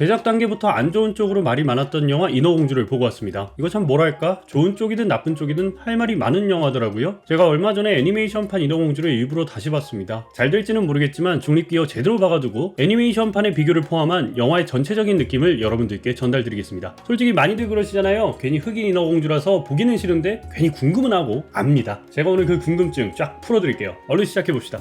제작 단계부터 안 좋은 쪽으로 말이 많았던 영화 인어공주를 보고 왔습니다. 이거 참 뭐랄까 좋은 쪽이든 나쁜 쪽이든 할 말이 많은 영화더라고요. 제가 얼마 전에 애니메이션판 인어공주를 일부러 다시 봤습니다. 잘 될지는 모르겠지만 중립기어 제대로 박아두고 애니메이션판의 비교를 포함한 영화의 전체적인 느낌을 여러분들께 전달드리겠습니다. 솔직히 많이들 그러시잖아요. 괜히 흑인 인어공주라서 보기는 싫은데 괜히 궁금은 하고 압니다. 제가 오늘 그 궁금증 쫙 풀어드릴게요. 얼른 시작해봅시다.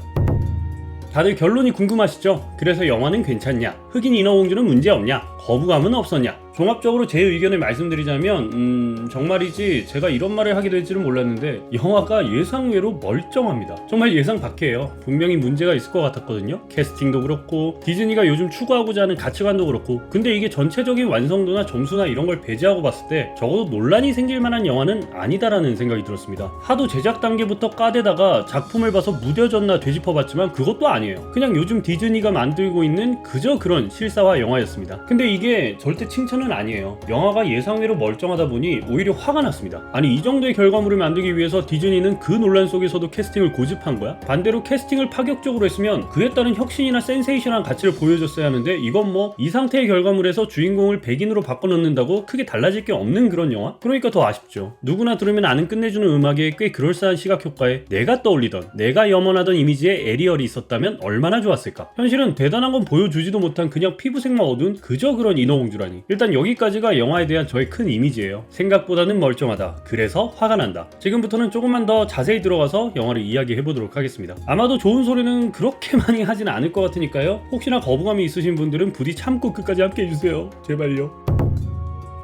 다들 결론이 궁금하시죠? 그래서 영화는 괜찮냐? 흑인 인어공주는 문제 없냐? 거부감은 없었냐? 종합적으로 제 의견을 말씀드리자면 음, 정말이지 제가 이런 말을 하게 될 줄은 몰랐는데 영화가 예상외로 멀쩡합니다. 정말 예상 밖이에요. 분명히 문제가 있을 것 같았거든요. 캐스팅도 그렇고 디즈니가 요즘 추구하고자 하는 가치관도 그렇고 근데 이게 전체적인 완성도나 점수나 이런 걸 배제하고 봤을 때 적어도 논란이 생길 만한 영화는 아니다라는 생각이 들었습니다. 하도 제작 단계부터 까대다가 작품을 봐서 무뎌졌나 되짚어봤지만 그것도 아니에요. 그냥 요즘 디즈니가 만들고 있는 그저 그런 실사화 영화였습니다. 근데 이게 절대 칭찬은 아니에요. 영화가 예상외로 멀쩡하다 보니 오히려 화가 났습니다. 아니 이 정도의 결과물을 만들기 위해서 디즈니는 그 논란 속에서도 캐스팅을 고집한 거야? 반대로 캐스팅을 파격적으로 했으면 그에 따른 혁신이나 센세이션한 가치를 보여줬어야 하는데 이건 뭐 이 상태의 결과물에서 주인공을 백인으로 바꿔놓는다고 크게 달라질 게 없는 그런 영화? 그러니까 더 아쉽죠. 누구나 들으면 아는 끝내주는 음악에 꽤 그럴싸한 시각 효과에 내가 떠올리던 내가 염원하던 이미지에 에리얼이 있었다면 얼마나 좋았을까? 현실은 대단한 건 보여주지도 못한 그냥 피부색만 어두운 그저 그런 인어공주라니. 일단 여기까지가 영화에 대한 저의 큰 이미지예요. 생각보다는 멀쩡하다. 그래서 화가 난다. 지금부터는 조금만 더 자세히 들어가서 영화를 이야기해 보도록 하겠습니다. 아마도 좋은 소리는 그렇게 많이 하진 않을 것 같으니까요. 혹시나 거부감이 있으신 분들은 부디 참고 끝까지 함께 해주세요. 제발요.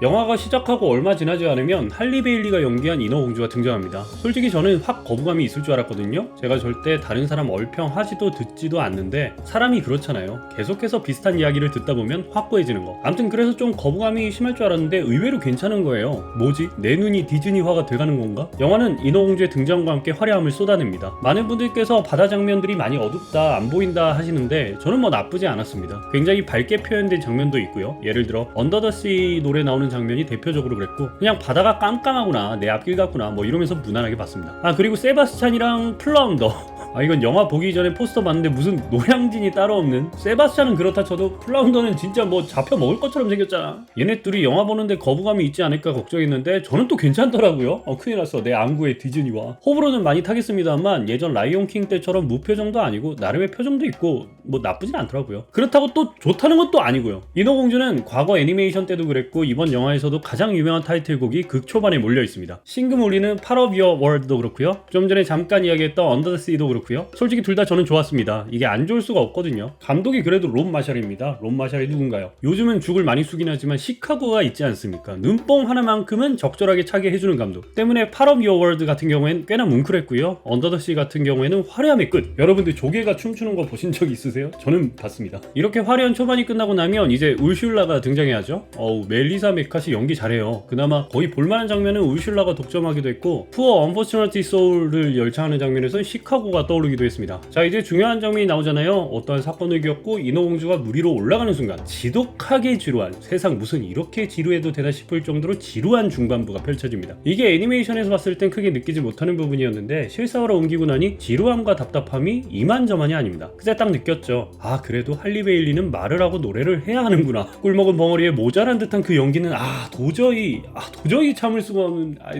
영화가 시작하고 얼마 지나지 않으면 할리 베일리가 연기한 인어공주가 등장합니다. 솔직히 저는 확 거부감이 있을 줄 알았거든요. 제가 절대 다른 사람 얼평하지도 듣지도 않는데 사람이 그렇잖아요. 계속해서 비슷한 이야기를 듣다 보면 확고해지는 거. 아무튼 그래서 좀 거부감이 심할 줄 알았는데 의외로 괜찮은 거예요. 뭐지? 내 눈이 디즈니화가 돼가는 건가? 영화는 인어공주의 등장과 함께 화려함을 쏟아냅니다. 많은 분들께서 바다 장면들이 많이 어둡다, 안 보인다 하시는데 저는 뭐 나쁘지 않았습니다. 굉장히 밝게 표현된 장면도 있고요. 예를 들어 언더 더씨 노래 나오는 장면이 대표적으로 그랬고 그냥 바다가 깜깜하구나 내 앞길 같구나 뭐 이러면서 무난하게 봤습니다. 아 그리고 세바스찬이랑 플라운더 아 이건 영화 보기 전에 포스터 봤는데 무슨 노량진이 따로 없는? 세바스찬은 그렇다 쳐도 플라운더는 진짜 뭐 잡혀 먹을 것처럼 생겼잖아. 얘네 둘이 영화 보는데 거부감이 있지 않을까 걱정했는데 저는 또 괜찮더라고요. 어 큰일 났어. 내 안구의 디즈니와. 호불호는 많이 타겠습니다만 예전 라이온킹 때처럼 무표정도 아니고 나름의 표정도 있고 뭐 나쁘진 않더라고요. 그렇다고 또 좋다는 것도 아니고요. 인어공주는 과거 애니메이션 때도 그랬고 이번 영화에서도 가장 유명한 타이틀곡이 극 초반에 몰려 있습니다. 신금 울리는 Part of Your World도 그렇고요. 좀 전에 잠깐 이야기했던 Sea도 그렇고 요. 솔직히 둘 다 저는 좋았습니다. 이게 안 좋을 수가 없거든요. 감독이 그래도 롬 마샬입니다. 롬 마샬이 누군가요? 요즘은 죽을 많이 쓰긴 하지만 시카고가 있지 않습니까? 눈뽕 하나만큼은 적절하게 차게 해주는 감독. 때문에 Part of Your World 같은 경우엔 꽤나 뭉클했고요. Sea 같은 경우에는 화려함의 끝. 여러분들 조개가 춤추는 거 보신 적 있으세요? 저는 봤습니다. 이렇게 화려한 초반이 끝나고 나면 이제 울슐라가 등장해야죠. 어우 멜리사 메카시 연기 잘해요. 그나마 거의 볼만한 장면은 울슐라가 독점하기도 했고 푸어 언포츠너티 소울을 열창하는 장면에서 시카고가 떠 오르기도 했습니다. 자 이제 중요한 장면이 나오잖아요. 어떠한 사건을 겪고 인어공주가 물 위로 올라가는 순간 지독하게 지루한 세상 무슨 이렇게 지루해도 되나 싶을 정도로 지루한 중반부가 펼쳐집니다. 이게 애니메이션에서 봤을 땐 크게 느끼지 못하는 부분이었는데 실사화로 옮기고 나니 지루함과 답답함이 이만저만이 아닙니다. 그때 딱 느꼈죠. 아 그래도 할리베일리는 말을 하고 노래를 해야 하는구나. 꿀먹은 벙어리에 모자란 듯한 그 연기는 아 도저히 아 도저히 참을 수가 없는 아,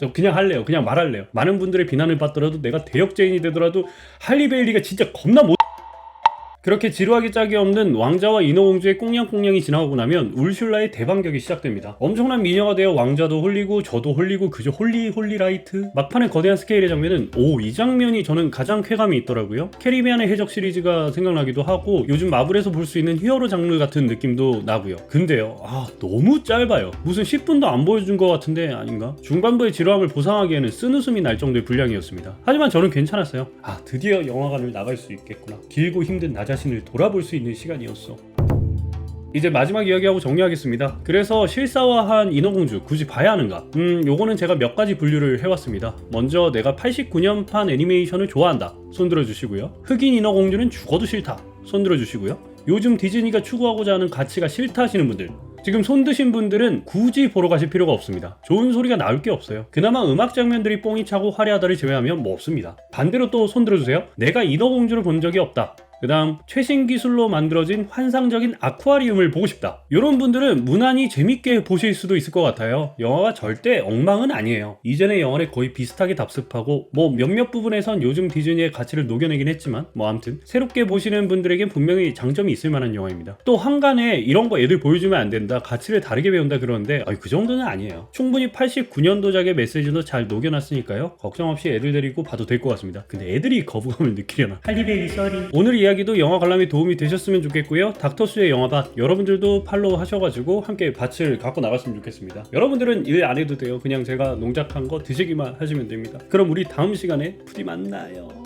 저 그냥 할래요. 그냥 말할래요. 많은 분들의 비난을 받더라도 내가 대역죄인이 되더라도 할리베일리가 진짜 겁나 못 그렇게 지루하기 짝이 없는 왕자와 인어공주의 꽁냥꽁냥이 지나가고 나면 울슐라의 대반격이 시작됩니다. 엄청난 미녀가 되어 왕자도 홀리고 저도 홀리고 그저 홀리 홀리 라이트 막판의 거대한 스케일의 장면은 오 이 장면이 저는 가장 쾌감이 있더라고요. 캐리비안의 해적 시리즈가 생각나기도 하고 요즘 마블에서 볼 수 있는 히어로 장르 같은 느낌도 나고요. 근데요 아 너무 짧아요. 무슨 10분도 안 보여준 것 같은데 아닌가? 중반부의 지루함을 보상하기에는 쓴웃음이 날 정도의 분량이었습니다. 하지만 저는 괜찮았어요. 아 드디어 영화관을 나갈 수 있겠구나. 길고 힘든 나 자신을 돌아볼 수 있는 시간이었어. 이제 마지막 이야기하고 정리하겠습니다. 그래서 실사화한 인어공주 굳이 봐야 하는가? 음, 요거는 제가 몇 가지 분류를 해왔습니다. 먼저 내가 89년판 애니메이션을 좋아한다. 손 들어 주시고요. 흑인 인어공주는 죽어도 싫다. 손 들어 주시고요. 요즘 디즈니가 추구하고자 하는 가치가 싫다 하시는 분들. 지금 손 드신 분들은 굳이 보러 가실 필요가 없습니다. 좋은 소리가 나올 게 없어요. 그나마 음악 장면들이 뽕이 차고 화려하다를 제외하면 뭐 없습니다. 반대로 또 손 들어주세요. 내가 인어공주를 본 적이 없다. 그 다음 최신 기술로 만들어진 환상적인 아쿠아리움을 보고 싶다. 이런 분들은 무난히 재밌게 보실 수도 있을 것 같아요. 영화가 절대 엉망은 아니에요. 이전의 영화에 거의 비슷하게 답습하고 뭐 몇몇 부분에선 요즘 디즈니의 가치를 녹여내긴 했지만 뭐 아무튼 새롭게 보시는 분들에겐 분명히 장점이 있을 만한 영화입니다. 또 한간에 이런 거 애들 보여주면 안 된다. 가치를 다르게 배운다 그러는데 아니, 그 정도는 아니에요. 충분히 89년도작의 메시지도 잘 녹여놨으니까요. 걱정 없이 애들 데리고 봐도 될 것 같습니다. 근데 애들이 거부감을 느끼려나? 할리베이 쏘리. 오늘 이야기 도 영화 관람이 도움이 되셨으면 좋겠고요. 닥터스의 영화밭 여러분들도 팔로우 하셔가지고 함께 밭을 갖고 나갔으면 좋겠습니다. 여러분들은 일 안 해도 돼요. 그냥 제가 농작한 거 드시기만 하시면 됩니다. 그럼 우리 다음 시간에 부디 만나요.